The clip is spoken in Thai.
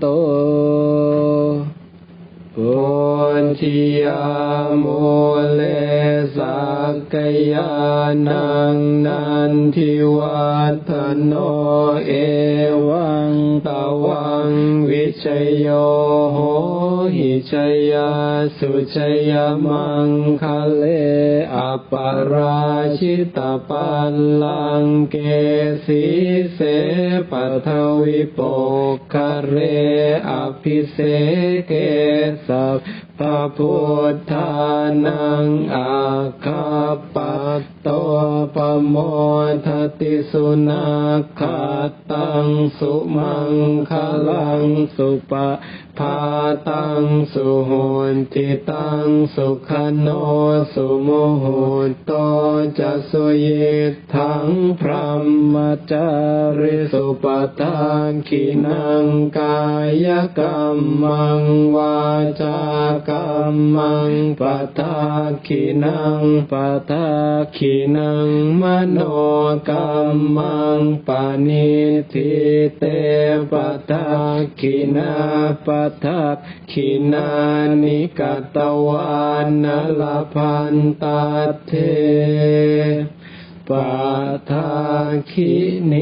โตปุญชิยาโมเลสักกยานังนันทิวัฒโนเอวังตวังวิชยโยโห ชยาสุชยมังคะเลอปาราชิตปัลลังเกสีเสปัทวิปกคะเรอภิเสเกสัพพพุทธานังอาคาปัตโตปโมทติสุนัขขตังสุมังคลังสุปะ พาตังสุโหนติตังสุขโนสุโมโหโตจะสุยิทังพรหมจาริสุปทานขีนังกายกรรมังวาจากรรมังปทาขีนังปทาขีนังมโนกรรมังปานิทิเตปทาขีนาปทาขินานิกตวานลพันตาเทปาทาคิเน